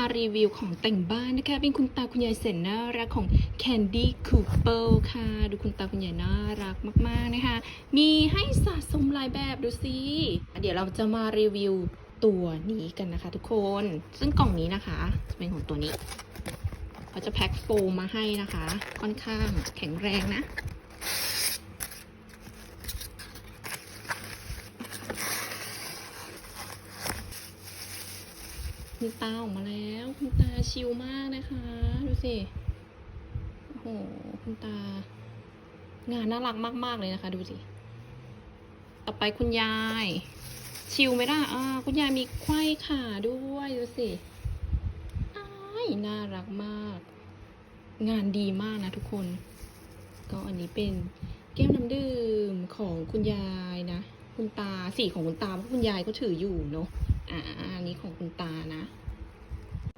มารีวิวของแต่งบ้านนะคะ เป็นคุณตาคุณยายแสนน่ารักของ Candy Cooper ค่ะ ดูคุณตาคุณยายน่ารักมากๆนะคะ มีให้สะสมหลายแบบดูสิ เดี๋ยวเราจะมารีวิวตัวนี้กันนะคะทุกคน ซึ่งกล่องนี้นะคะจะเป็นของตัวนี้เขาจะแพ็คโฟมมาให้นะคะ ค่อนข้างแข็งแรงนะ คุณตาออกมาแล้ว คุณตาชิลมากนะคะ ดูสิ โอ้โห คุณตา งานน่ารักมาก ๆ เลยนะคะ ดูสิ ต่อไปคุณยาย ชิลไหมล่ะอ่าคุณยายมีไข้ขาด้วย ดูสิอ้น่ารักมาก งานดีมากนะทุกคน ก็อันนี้เป็นแก้วน้ำดื่มของคุณยายนะ คุณตาสีของคุณตาเพราะคุณยายก็ถืออยู่เนาะ อ่าอันนี้ของคุณตานะ